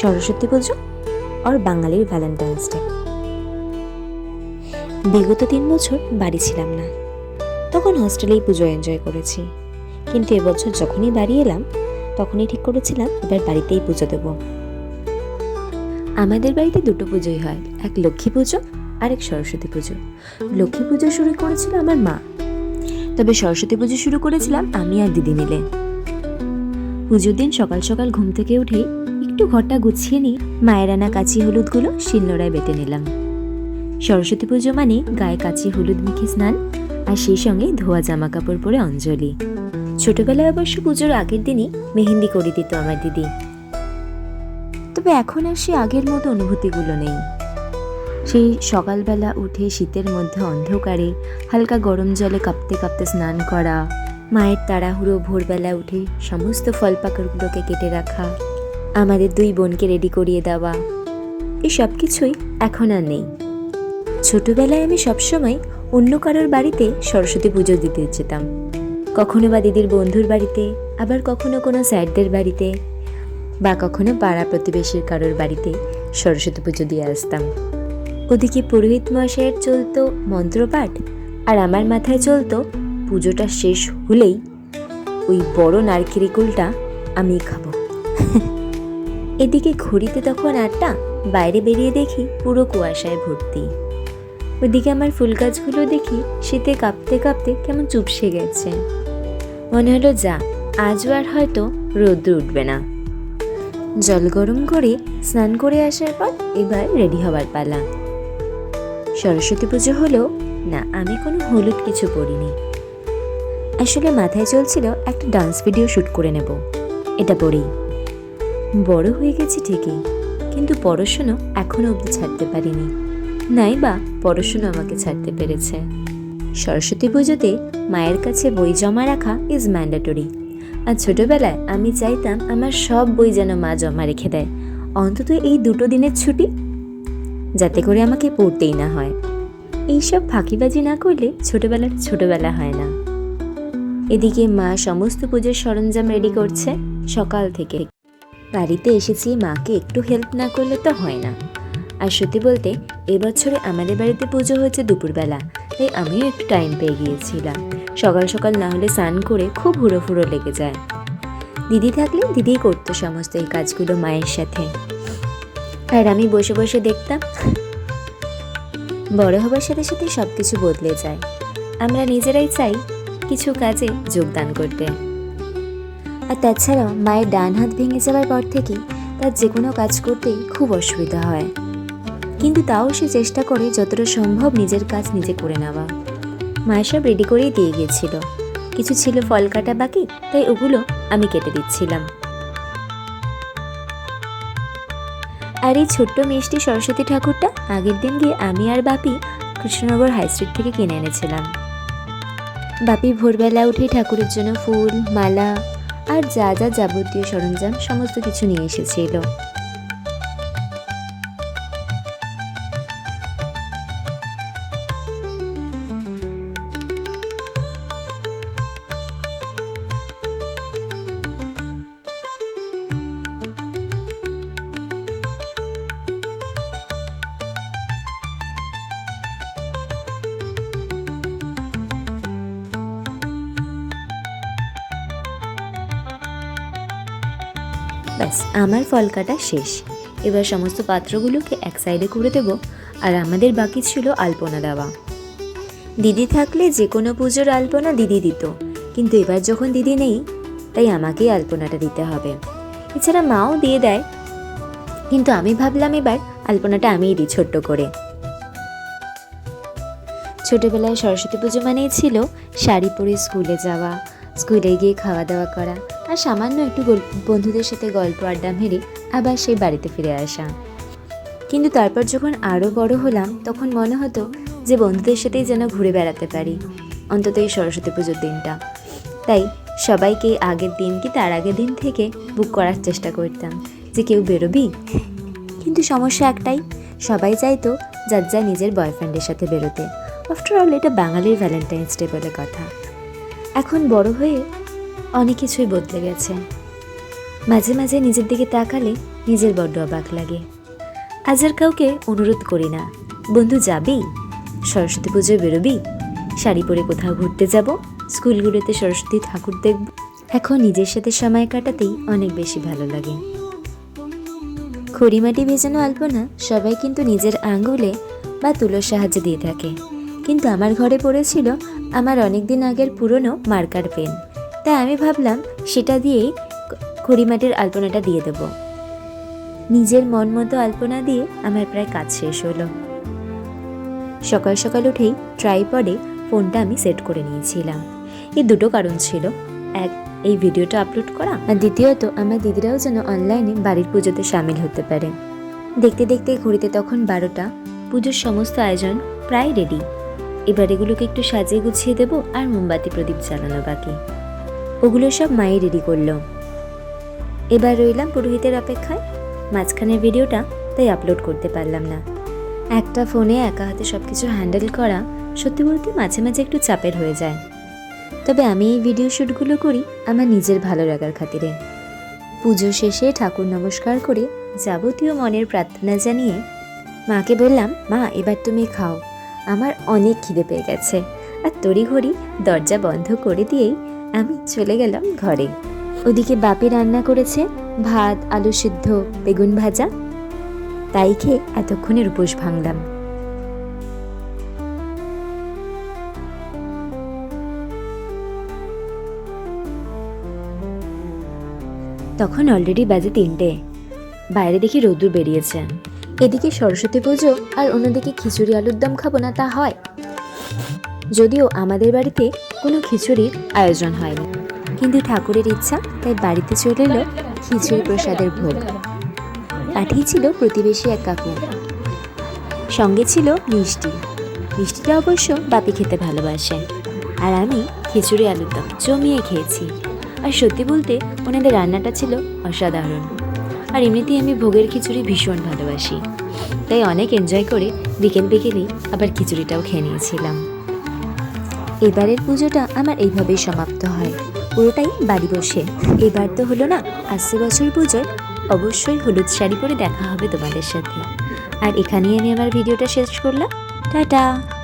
সরস্বতী পুজো আর বাঙালির Valentine's day বিগত তিন বছর বাড়ি ছিলাম না। তখন হস্টেলেই পুজো এনজয় করেছি। কিন্তু এবছর যখনই বাড়ি এলাম, তখনই ঠিক করেছিলাম এবার বাড়িতেই পুজো দেব। আমাদের বাড়িতে দুটো পুজোই হয়, এক লক্ষ্মী পুজো আর এক সরস্বতী পুজো। লক্ষ্মী পুজো শুরু করেছিল আমার মা। তবে সরস্বতী পুজো শুরু করেছিলাম আমি আর দিদি মিলে। পুজোর দিন সকাল সকাল ঘুম থেকে উঠেই একটু ঘরটা গুছিয়ে নিয়ে মায়ের আনা কাচি হলুদগুলো শিলনোড়ায় বেটে নিলাম। সরস্বতী পুজো মানে গায়ে কাঁচি হলুদ মেখে স্নান, আর সেই সঙ্গে ধোয়া জামা কাপড় পরে অঞ্জলি। ছোটবেলায় অবশ্য পুজোর আগের দিনই মেহেন্দি করে দিত আমার দিদি। তবে এখন আর সে আগের মতো অনুভূতিগুলো নেই। সেই সকালবেলা উঠে শীতের মধ্যে অন্ধকারে হালকা গরম জলে কাঁপতে কাঁপতে স্নান করা, মায়ের তাড়াহুড়ো ভোরবেলা উঠে সমস্ত ফল পাকড়গুলোকে কেটে রাখা আমাদের দুই বোনকে রেডি করিয়ে দেওয়া। এই সব কিছুই এখন আর নেই। ছোটবেলায় আমি সবসময় অন্য কারোর বাড়িতে সরস্বতী পুজো দিতে যেতাম। কখনো বা দিদির বন্ধুর বাড়িতে, আবার কখনো কোনো স্যারদের বাড়িতে, বা কখনো পাড়া প্রতিবেশীর কারোর বাড়িতে সরস্বতী পুজো দিয়ে আসতাম। ওদিকে পুরোহিত মশাইয়ের চলতো মন্ত্রপাঠ, আর আমার মাথায় চলতো পুজোটা শেষ হলেই ওই বড় নারকেরিকুলটা আমি খাব। এদিকে ঘড়িতে তখন আটটা, বাইরে বেরিয়ে দেখি পুরো কুয়াশায় ভর্তি। ওদিকে আমার ফুল গাছগুলো দেখি শীতে কাঁপতে কাঁপতে কেমন চুপসে গেছে। মনে হলো, যা, আজও আর হয়তো রোদ্র উঠবে না। জল গরম করে স্নান করে আসার পর এবার রেডি হবার পালা। সরস্বতী পুজো হলো না, আমি কোনো হলুদ কিছু পরিনি। আসলে মাথায় চলছিল একটা ডান্স ভিডিও শ্যুট করে নেব। এটা পরেই। বড় হয়ে গেছি ঠিকই, কিন্তু পড়াশুনো এখনও অবধি ছাড়তে পারিনি। নাই বা পড়াশুনো আমাকে ছাড়তে পেরেছে। সরস্বতী পুজোতে মায়ের কাছে বই জমা রাখা ইজ ম্যান্ডেটরি আর ছোটবেলায় আমি চাইতাম আমার সব বই যেন মা জমা রেখে দেয়। অন্তত এই দুটো দিনের ছুটি? যাতে করে আমাকে পড়তেই না হয়। এইসব ফাঁকিবাজি না করলে ছোটবেলার ছোটবেলা হয় না। এদিকে মা সমস্ত পুজোর সরঞ্জাম রেডি করছে সকাল থেকে। বাড়িতে এসেছি, মাকে একটু হেল্প না করলে তো হয় না। আর সত্যি বলতে এবছরে আমাদের বাড়িতে পুজো হয়েছে দুপুরবেলা, তাই আমিও একটু টাইম পেয়ে গিয়েছিলাম। সকাল সকাল না হলে স্নান করে খুব হুড়ো ফুড়ো লেগে যায়। দিদি থাকলে দিদিই করতো সমস্ত এই কাজগুলো মায়ের সাথে। আর আমি বসে বসে দেখতাম, বড় হবার সাথে সাথে সব কিছু বদলে যায়। আমরা নিজেরাই চাই কিছু কাজে যোগদান করতে। আর তাছাড়াও মায়ের ডান হাত ভেঙে যাওয়ার পর থেকে তার যে কোনো কাজ করতেই খুব অসুবিধা হয়। কিন্তু তাও সে চেষ্টা করে যতটা সম্ভব নিজের কাজ নিজে করে নেওয়া। মায়ের সব রেডি করেই দিয়ে গিয়েছিল। কিছু ছিল ফল কাটা বাকি, তাই ওগুলো আমি কেটে দিচ্ছিলাম। আর এই ছোট্ট মিষ্টি সরস্বতী ঠাকুরটা আগের দিন গিয়ে আমি আর বাপি কৃষ্ণনগর হাই স্ট্রিট থেকে কিনে এনেছিলাম। বাপি ভোরবেলা উঠে ঠাকুরের জন্য ফুল, মালা আর যা যা যাবতীয় সরঞ্জাম সমস্ত কিছু নিয়ে এসেছিল। ব্যাস, আমার ফল কাটা শেষ। এবার সমস্ত পাত্রগুলোকে এক সাইডে করে দেব, আর আমাদের বাকি ছিল আলপনা দেওয়া। দিদি থাকলে যে কোনো পুজোর আলপনা দিদি দিত, কিন্তু এবার যখন দিদি নেই, তাই আমাকেই আলপনাটা দিতে হবে। এছাড়া মাও দিয়ে দেয়, কিন্তু আমি ভাবলাম এবার আলপনাটা আমিই দিই ছোট্ট করে। ছোটবেলায় সরস্বতী পুজো মানেই ছিল শাড়ি পরে স্কুলে যাওয়া, স্কুলে গিয়ে খাওয়া দাওয়া করা আর সামান্য একটু বন্ধুদের সাথে গল্প আড্ডা মেরে আবার সেই বাড়িতে ফিরে আসা। কিন্তু তারপর যখন আরও বড় হলাম, তখন মনে হতো যে বন্ধুদের সাথেই যেন ঘুরে বেড়াতে পারি। অন্তত এই সরস্বতী পুজোর দিনটা। তাই সবাইকে আগের দিন কি তার আগের দিন থেকে বুক করার চেষ্টা করতাম যে কেউ বেরোবি? কিন্তু সমস্যা একটাই, সবাই চাইতো যার যা নিজের বয়ফ্রেন্ডের সাথে বেরোতে। আফটার অল এটা বাঙালির ভ্যালেন্টাইন্স ডে বলে কথা। এখন বড় হয়ে অনেক কিছুই বদলে গেছে। মাঝে মাঝে নিজের দিকে তাকালে নিজের বড্ড অবাক লাগে। আজ আর কাউকে অনুরোধ করি না। বন্ধু, যাবি? সরস্বতী পুজোয় বেরোবি? শাড়ি পরে কোথাও ঘুরতে যাব? স্কুলগুলোতে সরস্বতী ঠাকুর দেখব? এখন নিজের সাথে সময় কাটাতেই অনেক বেশি ভালো লাগে। খড়িমাটি ভেজানো আলপনা সবাই কিন্তু নিজের আঙ্গুলে বা তুলোর সাহায্যে দিয়ে থাকে। কিন্তু আমার ঘরে পড়েছিল আমার অনেক দিন আগের পুরনো মার্কার পেন। তাই আমি ভাবলাম সেটা দিয়েই খড়িমাটির আলপনাটা দিয়ে দেব। নিজের মন মতো আলপনা দিয়ে আমার প্রায় কাজ শেষ হলো। সকাল সকাল উঠেই ট্রাইপডে ফোনটা আমি সেট করে নিয়েছিলাম। এই দুটো কারণ ছিল। এক, এই ভিডিওটা আপলোড করা। আর দ্বিতীয়ত, আমার দিদিরাও যেন অনলাইনে বাড়ির পুজোতে সামিল হতে পারে। দেখতে দেখতে ঘড়িতে তখন বারোটা। পুজোর সমস্ত আয়োজন প্রায় রেডি এবার এগুলোকে একটু সাজিয়ে গুছিয়ে দেব আর মোমবাতি প্রদীপ জ্বালানো বাকি। ওগুলো সব মাই রেডি করল। এবার রইলাম পুরোহিতের অপেক্ষায়। মাঝখানের ভিডিওটা তাই আপলোড করতে পারলাম না। একটা ফোনে একা হাতে সব কিছু হ্যান্ডেল করা সত্যি বলতে মাঝে মাঝে একটু চাপের হয়ে যায়। তবে আমি এই ভিডিও শ্যুটগুলো করি আমার নিজের ভালো লাগার খাতিরে। পুজো শেষে ঠাকুর নমস্কার করে যাবতীয় মনের প্রার্থনা জানিয়ে মাকে বললাম, মা, এবার তুমি খাও। আমার অনেক খিদে পেয়ে গেছে। আর তড়িঘড়ি দরজা বন্ধ করে দিয়েই আমি চলে গেলাম ঘরে। ওদিকে বাপি রান্না করেছে ভাত, আলু সিদ্ধ, বেগুন ভাজা। তাই খেয়ে এতক্ষণের উপোস ভাঙলাম। তখন অলরেডি বাজে তিনটে। বাইরে দেখি রোদ্দুর বেরিয়েছে। এদিকে সরস্বতী পুজো আর অন্যদিকে খিচুড়ি, আলুর দম খাব না তা হয়। যদিও আমাদের বাড়িতে কোনো খিচুড়ির আয়োজন হয়নি। কিন্তু ঠাকুরের ইচ্ছা, তাই বাড়িতে চলে এলো খিচুড়ি প্রসাদের ভোগ। পাঠিয়েছিল প্রতিবেশী এক কাকু। সঙ্গে ছিল মিষ্টি। মিষ্টিটা অবশ্য বাপি খেতে ভালোবাসে। আর আমি খিচুড়ি আলুর দম জমিয়ে খেয়েছি। আর সত্যি বলতে, ওনাদের রান্নাটা ছিল অসাধারণ। আর এমনিতেই আমি ভোগের খিচুড়ি ভীষণ ভালোবাসি। তাই অনেক এনজয় করে বিকেল বিকেলেই আবার খিচুড়িটাও খেয়ে নিয়েছিলাম। এবারের পুজোটা আমার এইভাবেই সমাপ্ত হয়। পুরোটাই বাড়ি বসে। এবার তো হলো না আসছে বছর পুজোয় অবশ্যই হলুদ শাড়ি পরে দেখা হবে তোমাদের সাথে। আর এখানেই আমি আমার ভিডিওটা শেষ করলাম। টাটা!